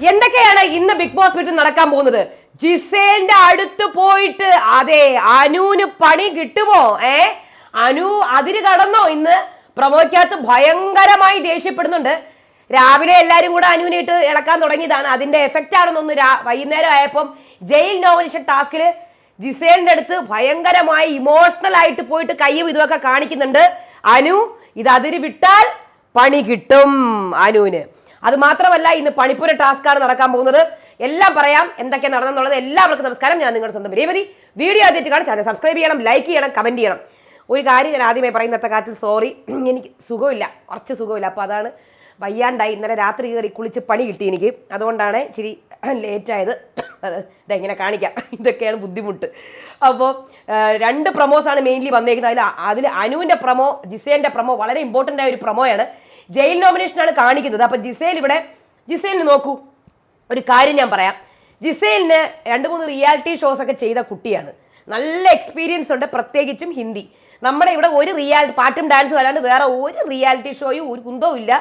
എന്തൊക്കെയാണ് ഇന്ന് big boss വീട്ടിൽ നടക്കാൻ പോകുന്നത്? ജിസേലിന്റെ അടുത്ത് പോയിട്ട് അതെ അനുവിന് പണി കിട്ടുമോ? ഏ? അനു അതിര് കടന്നോ ഇന്ന്? പ്രമോയ്ക്കകത്ത് ഭയങ്കരമായി ദേഷ്യപ്പെടുന്നുണ്ട്. രാവിലെ എല്ലാരും കൂടെ അനുവിനായിട്ട് ഇളക്കാൻ തുടങ്ങിയതാണ്. അതിന്റെ എഫക്റ്റ് ആണെന്നൊന്ന് വൈകുന്നേരം ആയപ്പം ജയിൽ നോമിനേഷൻ ടാസ്കിൽ ജിസേലിന്റെ അടുത്ത് ഭയങ്കരമായി ഇമോഷണൽ ആയിട്ട് പോയിട്ട് കയ്യും ഇതുമൊക്കെ കാണിക്കുന്നുണ്ട്. അനു ഇത് അതിര് വിട്ടാൽ പണി കിട്ടും അനുവിന്. അത് മാത്രമല്ല ഇന്ന് പണിപ്പുര ആണ് നടക്കാൻ പോകുന്നത്. എല്ലാം പറയാം എന്തൊക്കെ നടന്നെന്നുള്ളത് എല്ലാവർക്കും നമസ്കാരം. ഞാൻ നിങ്ങളുടെ സ്വന്തം രേവതി. വീഡിയോ ആദ്യമായിട്ട് കാണാൻ ചാനൽ സബ്സ്ക്രൈബ് ചെയ്യണം ലൈക്ക് ചെയ്യണം കമന്റ് ചെയ്യണം. ഒരു കാര്യം ഞാൻ ആദ്യമേ പറയുന്നത്തെ കാര്യത്തിൽ സോറി എനിക്ക് സുഖമില്ല. കുറച്ച് സുഖമില്ല. അപ്പോൾ അതാണ് വയ്യാണ്ടായി ഇന്നലെ രാത്രി കയറി കുളിച്ച് പണി കിട്ടി എനിക്ക്. അതുകൊണ്ടാണ് ഇച്ചിരി ലേറ്റായത് ഇതെങ്ങനെ കാണിക്കാം. ഇതൊക്കെയാണ് ബുദ്ധിമുട്ട്. അപ്പോൾ രണ്ട് പ്രൊമോസാണ് മെയിൻലി വന്നേക്കുന്നത്. അതിൽ അതിൽ അനുവിന്റെ പ്രൊമോ ജിസേന്റെ പ്രൊമോ വളരെ ഇമ്പോർട്ടന്റ് ആയ ഒരു പ്രൊമോയാണ് ജയിൽ നോമിനേഷനാണ് കാണിക്കുന്നത്. അപ്പോൾ ജിസേൽ ഇവിടെ ജിസേലിന് നോക്കൂ. ഒരു കാര്യം ഞാൻ പറയാം. ജിസേലിന് രണ്ട് മൂന്ന് റിയാലിറ്റി ഷോസ് ഒക്കെ ചെയ്ത കുട്ടിയാണ്. നല്ല എക്സ്പീരിയൻസ് ഉണ്ട് പ്രത്യേകിച്ചും ഹിന്ദി. നമ്മുടെ ഇവിടെ ഒരു റിയാലിറ്റി പാട്ടും ഡാൻസും അല്ലാണ്ട് വേറെ ഒരു റിയാലിറ്റി ഷോയും ഒരു കുന്തവും ഇല്ല.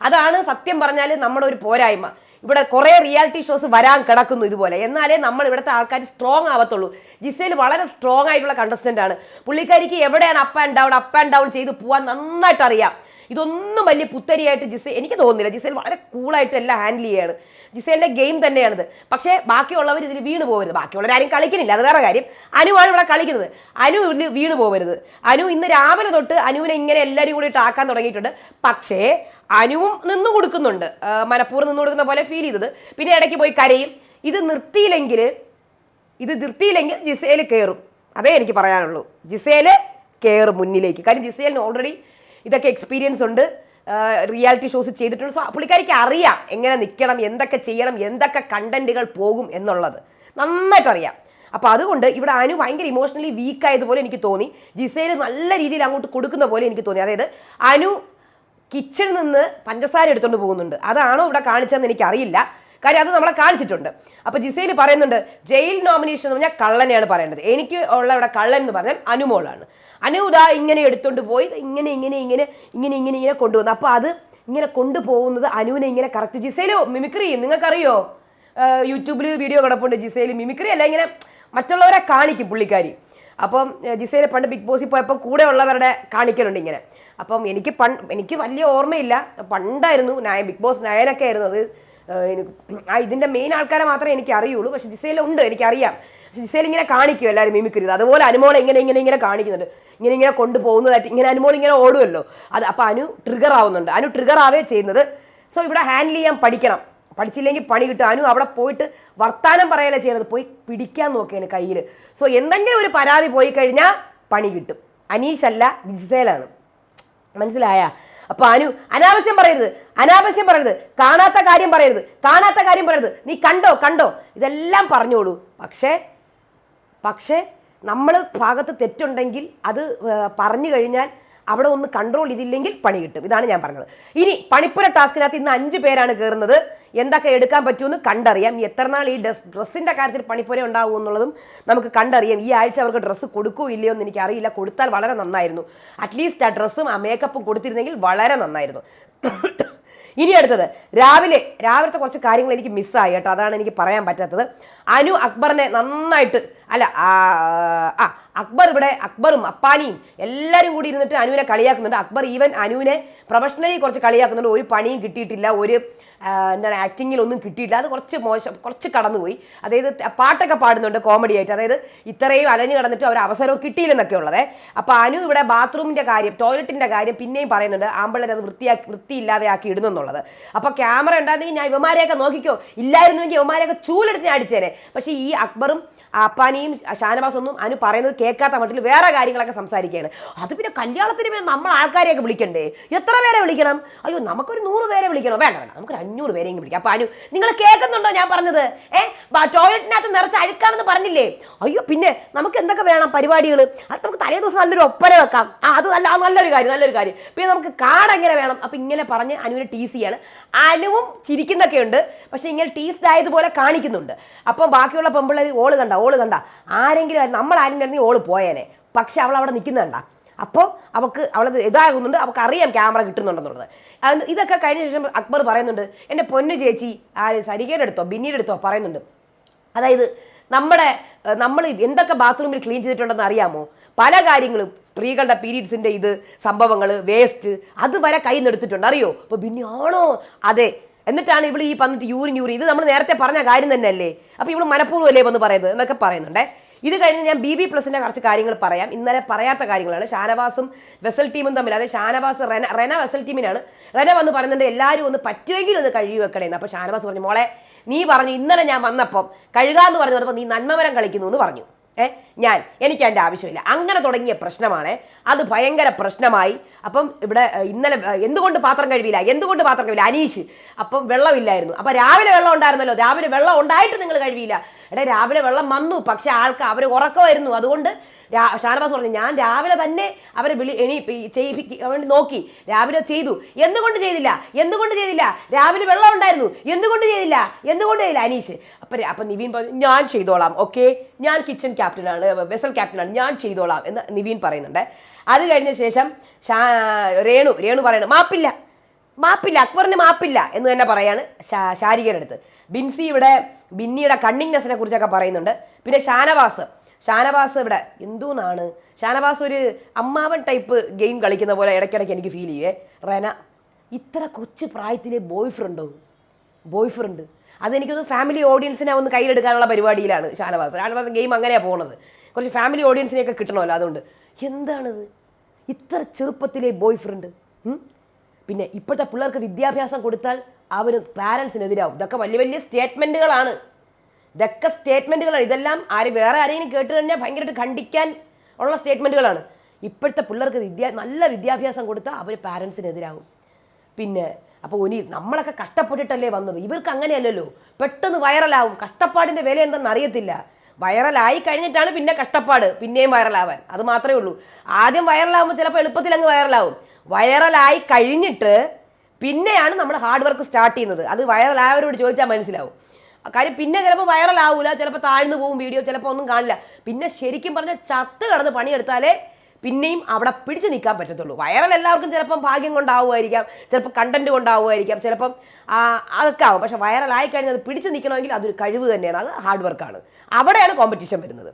അതാണ് സത്യം പറഞ്ഞാൽ നമ്മുടെ ഒരു പോരായ്മ. ഇവിടെ കുറേ റിയാലിറ്റി ഷോസ് വരാൻ കിടക്കുന്നു ഇതുപോലെ. എന്നാലേ നമ്മൾ ഇവിടുത്തെ ആൾക്കാർ സ്ട്രോങ് ആവത്തുള്ളൂ. ജിസേൽ വളരെ സ്ട്രോങ് ആയിട്ടുള്ള കണ്ടസ്റ്റന്റ് ആണ്. പുള്ളിക്കാരിക്ക് എവിടെയാണ് up and down up and down ചെയ്ത് പോകാൻ നന്നായിട്ട് അറിയാം. ഇതൊന്നും വലിയ പുത്തരിയായിട്ട് ജിസേ എനിക്ക് തോന്നുന്നില്ല. ജിസേൽ വളരെ കൂളായിട്ട് എല്ലാം ഹാൻഡിൽ ചെയ്യാണ്. ജിസേലിന്റെ ഗെയിം തന്നെയാണിത്. പക്ഷേ ബാക്കിയുള്ളവർ ഇതിൽ വീണ് പോകരുത് ബാക്കിയുള്ളവർ ആരും കളിക്കുന്നില്ല. അത് വേറെ കാര്യം. അനുവാണ് ഇവിടെ കളിക്കുന്നത്. അനു ഇതിൽ വീണ് പോകരുത് അനു ഇന്ന് രാവിലെ തൊട്ട് അനുവിനെ ഇങ്ങനെ എല്ലാവരും കൂടി ആക്കാൻ തുടങ്ങിയിട്ടുണ്ട്. പക്ഷേ അനുവും നിന്നു കൊടുക്കുന്നുണ്ട്. മനഃപൂർവം നിന്നു കൊടുക്കുന്ന പോലെ ഫീൽ ചെയ്തത്. പിന്നെ ഇടയ്ക്ക് പോയി കരയും. ഇത് നിർത്തിയില്ലെങ്കിൽ ഇത് നിർത്തിയില്ലെങ്കിൽ ജിസേൽ കയറും അതേ എനിക്ക് പറയാനുള്ളൂ. ജിസേൽ കയറും മുന്നിലേക്ക്. കാര്യം ജിസേലിന് ഓൾറെഡി ഇതൊക്കെ എക്സ്പീരിയൻസ് ഉണ്ട്. റിയാലിറ്റി ഷോസ് ചെയ്തിട്ടുണ്ട്. സോ പുള്ളിക്കാരിക്ക് അറിയാം എങ്ങനെ നിൽക്കണം എന്തൊക്കെ ചെയ്യണം എന്തൊക്കെ കണ്ടന്റുകൾ പോകും എന്നുള്ളത്. നന്നായിട്ട് അറിയാം അപ്പോൾ അതുകൊണ്ട് ഇവിടെ അനു ഭയങ്കര ഇമോഷണലി വീക്ക് ആയതുപോലെ എനിക്ക് തോന്നി. ജിസയിൽ നല്ല രീതിയിൽ അങ്ങോട്ട് കൊടുക്കുന്ന പോലെ എനിക്ക് തോന്നി. അതായത് അനു കിച്ചണിൽ നിന്ന് പഞ്ചസാര എടുത്തുകൊണ്ട് പോകുന്നുണ്ട്. അതാണോ ഇവിടെ കാണിച്ചതെന്ന് എനിക്കറിയില്ല. കാര്യം അത് നമ്മളെ കാണിച്ചിട്ടുണ്ട്. അപ്പോൾ ജിസയിൽ പറയുന്നുണ്ട് ജയിൽ നോമിനേഷൻ എന്ന് പറഞ്ഞാൽ കള്ളനെയാണ് പറയേണ്ടത്. എനിക്ക് ഉള്ള ഇവിടെ കള്ളൻ എന്ന് പറഞ്ഞാൽ അനുമോളാണ്. അനു ഇതാ ഇങ്ങനെ എടുത്തുകൊണ്ട് പോയി. ഇങ്ങനെ ഇങ്ങനെ ഇങ്ങനെ ഇങ്ങനെ ഇങ്ങനെ ഇങ്ങനെ കൊണ്ടുവന്നു. അപ്പോൾ അത് ഇങ്ങനെ കൊണ്ടുപോകുന്നത് അനുവിനെ ഇങ്ങനെ കറക്റ്റ് ജിസയിലോ മിമിക്രി നിങ്ങൾക്കറിയോ? യൂട്യൂബിൽ വീഡിയോ കിടപ്പുണ്ട് ജിസയിൽ മിമിക്രി അല്ല ഇങ്ങനെ മറ്റുള്ളവരെ കാണിക്കും പുള്ളിക്കാരി. അപ്പം ജിസയിൽ പണ്ട് ബിഗ് ബോസിൽ പോയപ്പോൾ കൂടെ ഉള്ളവരുടെ കാണിക്കലുണ്ട് ഇങ്ങനെ. അപ്പം എനിക്ക് പണ്ട് എനിക്ക് വലിയ ഓർമ്മയില്ല. പണ്ടായിരുന്നു നയൻ ബിഗ് ബോസ് നയനൊക്കെ ആയിരുന്നു അത്. എനിക്ക് ആ ഇതിന്റെ മെയിൻ ആൾക്കാരെ മാത്രമേ എനിക്ക് അറിയുള്ളൂ പക്ഷെ ജിസയിൽ ഉണ്ട് എനിക്കറിയാം. ജിസയിൽ ഇങ്ങനെ കാണിക്കും എല്ലാവരും മിമിക്കരുത് അതുപോലെ അനുമോൾ ഇങ്ങനെ ഇങ്ങനെ ഇങ്ങനെ കാണിക്കുന്നുണ്ട്. ഇങ്ങനെ ഇങ്ങനെ കൊണ്ടുപോകുന്നതായിട്ട് ഇങ്ങനെ അനുമോൾ ഇങ്ങനെ ഓടുമല്ലോ. അത് അപ്പോൾ അനു ട്രിഗർ ആവുന്നുണ്ട്. അനു ട്രിഗർ ആവേ ചെയ്യുന്നത്. സോ ഇവിടെ ഹാൻഡിൽ ചെയ്യാൻ പഠിക്കണം. പഠിച്ചില്ലെങ്കിൽ പണി കിട്ടും. അനു അവിടെ പോയിട്ട് വർത്താനം പറയല ചെയ്യുന്നത്. പോയി പിടിക്കാൻ നോക്കുകയാണ് കയ്യിൽ സോ എന്തെങ്കിലും ഒരു പരാതി പോയി കഴിഞ്ഞാൽ പണി കിട്ടും. അനീഷല്ല ജിസേലാണ്. മനസ്സിലായ? അപ്പൊ അനു അനാവശ്യം പറയരുത്. അനാവശ്യം പറയരുത്. കാണാത്ത കാര്യം പറയരുത്. കാണാത്ത കാര്യം പറയരുത്. നീ കണ്ടോ കണ്ടോ? ഇതെല്ലാം പറഞ്ഞോളൂ. പക്ഷേ പക്ഷേ നമ്മൾ ഭാഗത്ത് തെറ്റുണ്ടെങ്കിൽ അത് പറഞ്ഞു കഴിഞ്ഞാൽ അവിടെ ഒന്ന് കൺട്രോൾ ചെയ്തില്ലെങ്കിൽ പണി കിട്ടും. ഇതാണ് ഞാൻ പറഞ്ഞത്. ഇനി പണിപ്പുര ടാസ്കിനകത്ത് ഇന്ന് അഞ്ച് പേരാണ് കയറുന്നത് എന്തൊക്കെ എടുക്കാൻ പറ്റുമെന്ന് കണ്ടറിയാം. എത്ര നാൾ ഈ ഡ്രസ് ഡ്രസ്സിന്റെ കാര്യത്തിൽ പണിപ്പുര ഉണ്ടാവും എന്നുള്ളതും നമുക്ക് കണ്ടറിയാം. ഈ ആഴ്ച അവർക്ക് ഡ്രസ്സ് കൊടുക്കുമോ ഇല്ലയോ എന്ന് എനിക്ക് അറിയില്ല കൊടുത്താൽ വളരെ നന്നായിരുന്നു. അറ്റ്ലീസ്റ്റ് ആ ഡ്രസ്സും ആ മേക്കപ്പും കൊടുത്തിരുന്നെങ്കിൽ വളരെ നന്നായിരുന്നു. ഇനി അടുത്തത് രാവിലെ രാവിലത്തെ കുറച്ച് കാര്യങ്ങൾ എനിക്ക് മിസ്സായി കേട്ടോ. അതാണ് എനിക്ക് പറയാൻ പറ്റാത്തത്. അനു അക്ബറിനെ നന്നായിട്ട് അല്ല ആ അക്ബർ ഇവിടെ അക്ബറും അപ്പാനിയും എല്ലാവരും കൂടി ഇരുന്നിട്ട് അനുവിനെ കളിയാക്കുന്നുണ്ട്. അക്ബർ ഈവൻ അനുവിനെ പ്രൊഫഷണലി കുറച്ച് കളിയാക്കുന്നുണ്ട്. ഒരു പണിയും കിട്ടിയിട്ടില്ല. ഒരു എന്താണ് ആക്ടിങ്ങിൽ ഒന്നും കിട്ടിയിട്ടില്ല. അത് കുറച്ച് മോശം കുറച്ച് കടന്നുപോയി. അതായത് പാട്ടൊക്കെ പാടുന്നുണ്ട് കോമഡി ആയിട്ട്. അതായത് ഇത്രയും അലഞ്ഞു കടന്നിട്ട് അവർ അവസരവും കിട്ടിയില്ലെന്നൊക്കെ ഉള്ളത്. അപ്പോൾ അനു ഇവിടെ ബാത്റൂമിന്റെ കാര്യം ടോയ്ലറ്റിന്റെ കാര്യം പിന്നെയും പറയുന്നുണ്ട്. ആമ്പിള്ളേർ അത് വൃത്തിയാക്കി വൃത്തിയില്ലാതെ ആക്കി ഇടുന്നു എന്നുള്ളത്. അപ്പോൾ ക്യാമറ ഉണ്ടായിരുന്നെങ്കിൽ ഞാൻ ഇവമാരെയൊക്കെ നോക്കിക്കോ. ഇല്ലായിരുന്നുവെങ്കിൽ ഇവമാരെയൊക്കെ ചൂലെടുത്ത് ഞാൻ അടിച്ചേനെ. പക്ഷേ ഈ അക്ബറും അപ്പാനിയും ഷാനവാസ് ഒന്നും അനു പറയുന്നത് കേൾക്കാത്ത മട്ടിൽ വേറെ കാര്യങ്ങളൊക്കെ സംസാരിക്കുകയാണ്. അത് പിന്നെ കല്യാണത്തിന് പിന്നെ നമ്മൾ ആൾക്കാരെയൊക്കെ വിളിക്കണ്ടേ? എത്ര പേരെ വിളിക്കണം? അയ്യോ നമുക്കൊരു നൂറ് പേരെ വിളിക്കണം. വേണ്ട വേണ്ട നമുക്കൊരു അഞ്ഞൂറ് പേരെയും വിളിക്കാം. അപ്പാനു അനു നിങ്ങൾ കേൾക്കുന്നുണ്ടോ ഞാൻ പറഞ്ഞത്? ഏ ടോയ്ലറ്റിനകത്ത് നിറച്ച് അഴുക്കാണെന്ന് പറഞ്ഞില്ലേ? അയ്യോ പിന്നെ നമുക്ക് എന്തൊക്കെ വേണം പരിപാടികൾ അത് നമുക്ക് തലേ ദിവസം നല്ലൊരു ഒപ്പന വെക്കാം. ആ അത് നല്ല നല്ലൊരു കാര്യം നല്ലൊരു കാര്യം. പിന്നെ നമുക്ക് കാർഡ് എങ്ങനെ വേണം? അപ്പം ഇങ്ങനെ പറഞ്ഞ് അനുവിനെ ടീസ് ചെയ്യാണ്. അനുവും ചിരിക്കുന്നൊക്കെ ഉണ്ട് പക്ഷേ ഇങ്ങനെ ടീസ്ഡ് ആയതുപോലെ കാണിക്കുന്നുണ്ട്. അപ്പം ബാക്കിയുള്ള പെമ്പിള്ളേർ ഓൾ കണ്ട? ഓൾ കണ്ട ആരെങ്കിലും നമ്മൾ ആരെങ്കിലും ഓൾ പോയേനെ. പക്ഷെ അവൾ അവിടെ നിൽക്കുന്നുണ്ട അപ്പോൾ അവൾക്ക് അവൾ ഇതാകുന്നുണ്ട് അവൾക്ക് അറിയാം ക്യാമറ കിട്ടുന്നുണ്ടെന്നുള്ളത്. ഇതൊക്കെ കഴിഞ്ഞ ശേഷം അക്ബർ പറയുന്നുണ്ട് എന്റെ പൊന്ന് ചേച്ചി ആര് സരികയുടെ അടുത്തോ ബിന്നിയുടെ അടുത്തോ? പറയുന്നുണ്ട്. അതായത് നമ്മുടെ നമ്മൾ എന്തൊക്കെ ബാത്റൂമിൽ ക്ലീൻ ചെയ്തിട്ടുണ്ടെന്ന് അറിയാമോ? പല കാര്യങ്ങളും സ്ത്രീകളുടെ പീരീഡ്സിന്റെ ഇത് സംഭവങ്ങൾ വേസ്റ്റ് അതുവരെ കയ്യിൽ നിന്ന് എടുത്തിട്ടുണ്ട്. അറിയോ? അപ്പോൾ പിന്നെ ആണോ അതെ എന്നിട്ടാണ് ഇവൾ ഈ വന്നിട്ട് യൂറിൻ യൂറി ഇത് നമ്മൾ നേരത്തെ പറഞ്ഞ കാര്യം തന്നെയല്ലേ? അപ്പൊ ഇവൾ മനഃപൂർവം അല്ലേ വന്ന് പറയുന്നത് എന്നൊക്കെ പറയുന്നുണ്ടേ. ഇത് കഴിഞ്ഞ് ഞാൻ ബി ബി പ്ലസിന്റെ കുറച്ച് കാര്യങ്ങൾ പറയാം. ഇന്നലെ പറയാത്ത കാര്യങ്ങളാണ്. ഷാനവാസും വെസൽ ടീമും തമ്മിൽ അതായത് ഷാനവാസ് റെന റെന വെസൽ ടീമിനാണ്. റെന വന്ന് പറയുന്നുണ്ട് എല്ലാവരും ഒന്ന് പറ്റുമെങ്കിലും ഒന്ന് കഴുകി വെക്കണേന്ന്. അപ്പൊ ഷാനവാസ് പറഞ്ഞു മോളെ നീ പറഞ്ഞു ഇന്നലെ ഞാൻ വന്നപ്പം കഴുകാന്ന് പറഞ്ഞു വന്നപ്പോൾ നീ നന്മമരം കളിക്കുന്നു എന്ന് പറഞ്ഞു. ഏ? ഞാൻ എനിക്ക് അതിന്റെ ആവശ്യമില്ല. അങ്ങനെ തുടങ്ങിയ പ്രശ്നമാണ്. അത് ഭയങ്കര പ്രശ്നമായി. അപ്പം ഇവിടെ ഇന്നലെ എന്തുകൊണ്ട് പാത്രം കഴിവില്ല എന്തുകൊണ്ട് പാത്രം കഴിവില്ല അനീഷ് അപ്പം വെള്ളമില്ലായിരുന്നു. അപ്പം രാവിലെ വെള്ളം ഉണ്ടായിരുന്നല്ലോ. രാവിലെ വെള്ളം ഉണ്ടായിട്ട് നിങ്ങൾ കഴിവില്ല എടാ രാവിലെ വെള്ളം വന്നു. പക്ഷേ ആൾക്ക് അവർ ഉറക്കമായിരുന്നു. അതുകൊണ്ട് ഷാനവാസ് പറഞ്ഞു ഞാൻ രാവിലെ തന്നെ അവരെ വിളി എണി ചെയ്യിപ്പിക്കാൻ നോക്കി. രാവിലെ ചെയ്തു. എന്തുകൊണ്ട് ചെയ്തില്ല? എന്തുകൊണ്ട് ചെയ്തില്ല? രാവിലെ വെള്ളം ഉണ്ടായിരുന്നു. എന്തുകൊണ്ട് ചെയ്തില്ല? എന്തുകൊണ്ട് ചെയ്തില്ല? അനീഷ് അപ്പം അപ്പം നിവീൻ പറഞ്ഞു ഞാൻ ചെയ്തോളാം ഓക്കെ? ഞാൻ കിച്ചൺ ക്യാപ്റ്റനാണ് വെസൽ ക്യാപ്റ്റനാണ് ഞാൻ ചെയ്തോളാം എന്ന് നിവീൻ പറയുന്നുണ്ട്. അത് കഴിഞ്ഞ ശേഷം ഷാ രേണു രേണു പറയുന്നത് മാപ്പില്ല. മാപ്പില്ല. അക്ബറിന് മാപ്പില്ല. എന്ന് തന്നെ പറയാണ് ശാരികയുടെ അടുത്ത്. ബിൻസി ഇവിടെ ബിന്നിയുടെ കണ്ണിങ്നെസ്സിനെ കുറിച്ചൊക്കെ പറയുന്നുണ്ട്. പിന്നെ ഷാനവാസ് ഷാനവാസ് ഇവിടെ. എന്തുന്നാണ്? ഷാനവാസ് ഒരു അമ്മാവൻ ടൈപ്പ് ഗെയിം കളിക്കുന്ന പോലെ ഇടയ്ക്കിടയ്ക്ക് എനിക്ക് ഫീൽ ചെയ്യേ. റെന ഇത്ര കൊച്ചു പ്രായത്തിലെ ബോയ് ഫ്രണ്ടോ ബോയ് ഫ്രണ്ട് അതെനിക്കൊന്ന് ഫാമിലി ഓഡിയൻസിനെ ഒന്ന് കയ്യിലെടുക്കാനുള്ള പരിപാടിയിലാണ് ഷാനവാസ്. ഷാനവാസ് ഗെയിം അങ്ങനെയാണ് പോകുന്നത് കുറച്ച് ഫാമിലി ഓഡിയൻസിനെയൊക്കെ കിട്ടണമല്ലോ അതുകൊണ്ട്. എന്താണിത്? ഇത്ര ചെറുപ്പത്തിലെ ബോയ് ഫ്രണ്ട് പിന്നെ ഇപ്പോഴത്തെ പിള്ളേർക്ക് വിദ്യാഭ്യാസം കൊടുത്താൽ അവർ പാരൻസിനെതിരാവും ഇതൊക്കെ വലിയ വലിയ സ്റ്റേറ്റ്മെന്റുകളാണ് ഇതൊക്കെ സ്റ്റേറ്റ്മെന്റുകളാണ് ഇതെല്ലാം ആര് വേറെ ആരെങ്കിലും കേട്ട് കഴിഞ്ഞാൽ ഭയങ്കരമായിട്ട് ഖണ്ഡിക്കാൻ ഉള്ള സ്റ്റേറ്റ്മെന്റുകളാണ് ഇപ്പോഴത്തെ പിള്ളേർക്ക് വിദ്യാ നല്ല വിദ്യാഭ്യാസം കൊടുത്താൽ അവർ പാരൻസിനെതിരാകും പിന്നെ അപ്പോൾ ഇനി നമ്മളൊക്കെ കഷ്ടപ്പെട്ടിട്ടല്ലേ വന്നത്? ഇവർക്ക് അങ്ങനെയല്ലല്ലോ. പെട്ടെന്ന് വൈറലാവും. കഷ്ടപ്പാടിന്റെ വില എന്തെന്ന് അറിയത്തില്ല. വൈറലായി കഴിഞ്ഞിട്ടാണ് പിന്നെ കഷ്ടപ്പാട്. പിന്നെയും വൈറലാവാൻ. അത് മാത്രമേ ഉള്ളൂ. ആദ്യം വൈറലാവുമ്പോൾ ചിലപ്പോൾ എളുപ്പത്തിൽ അങ്ങ് വൈറലാവും. വൈറലായി കഴിഞ്ഞിട്ട് പിന്നെയാണ് നമ്മൾ ഹാർഡ് വർക്ക് സ്റ്റാർട്ട് ചെയ്യുന്നത്. അത് വൈറലായവരോട് ചോദിച്ചാൽ മനസ്സിലാവും. കാര്യം പിന്നെ ചിലപ്പോൾ വൈറലാവൂല ചിലപ്പോൾ താഴ്ന്നു പോകും വീഡിയോ ചിലപ്പോൾ ഒന്നും കാണില്ല. പിന്നെ ശരിക്കും പറഞ്ഞാൽ ചത്ത് കടന്ന് പണിയെടുത്താലേ പിന്നെയും അവിടെ പിടിച്ചു നിൽക്കാൻ പറ്റത്തുള്ളൂ. വൈറൽ എല്ലാവർക്കും ചിലപ്പം ഭാഗ്യം കൊണ്ടാവുമായിരിക്കാം ചിലപ്പോൾ കണ്ടന്റ് കൊണ്ടാവുമായിരിക്കാം ചിലപ്പം അതൊക്കെ ആവും. പക്ഷെ വൈറലായി കഴിഞ്ഞാൽ അത് പിടിച്ചു നിൽക്കണമെങ്കിൽ അതൊരു കഴിവ് തന്നെയാണ് അത് ഹാർഡ് വർക്കാണ് അവിടെയാണ് കോമ്പറ്റീഷൻ വരുന്നത്.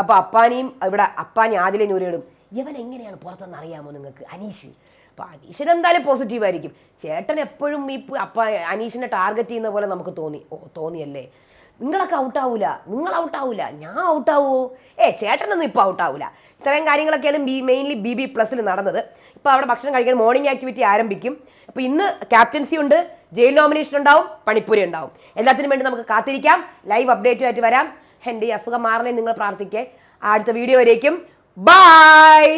അപ്പോൾ അപ്പാനിയും ഇവിടെ അപ്പാനി ആദിലെ നൂരയോടും ഇവൻ എങ്ങനെയാണ് പുറത്തെന്ന് അറിയാമോ നിങ്ങൾക്ക്? അനീഷ്. അപ്പോൾ അനീഷൻ എന്തായാലും പോസിറ്റീവ് ആയിരിക്കും. ചേട്ടൻ എപ്പോഴും ഈ അപ്പ അനീഷിനെ ടാർഗറ്റ് ചെയ്യുന്ന പോലെ നമുക്ക് തോന്നി. ഓ തോന്നിയല്ലേ? നിങ്ങളൊക്കെ ഔട്ടാവൂല നിങ്ങൾ ഔട്ടാവൂല ഞാൻ ഔട്ടാവുമോ ഏ ചേട്ടനൊന്നും ഇപ്പോൾ ഔട്ടാവൂല ഇത്രയും കാര്യങ്ങളൊക്കെയാണ് ബി മെയിൻലി ബി ബി പ്ലസ്സിൽ നടന്നത്. ഇപ്പോൾ അവിടെ ഭക്ഷണം കഴിക്കാൻ മോർണിംഗ് ആക്ടിവിറ്റി ആരംഭിക്കും. അപ്പോൾ ഇന്ന് ക്യാപ്റ്റൻസി ഉണ്ട്. ജയിൽ നോമിനേഷൻ ഉണ്ടാവും. പണിപ്പൂരി ഉണ്ടാവും. എല്ലാത്തിനും വേണ്ടി നമുക്ക് കാത്തിരിക്കാം. ലൈവ് അപ്ഡേറ്റുമായിട്ട് വരാം. എന്റെ ഈ അസുഖം മാറണേ നിങ്ങൾ പ്രാർത്ഥിക്കേ. അടുത്ത വീഡിയോ വരേക്കും. ബൈ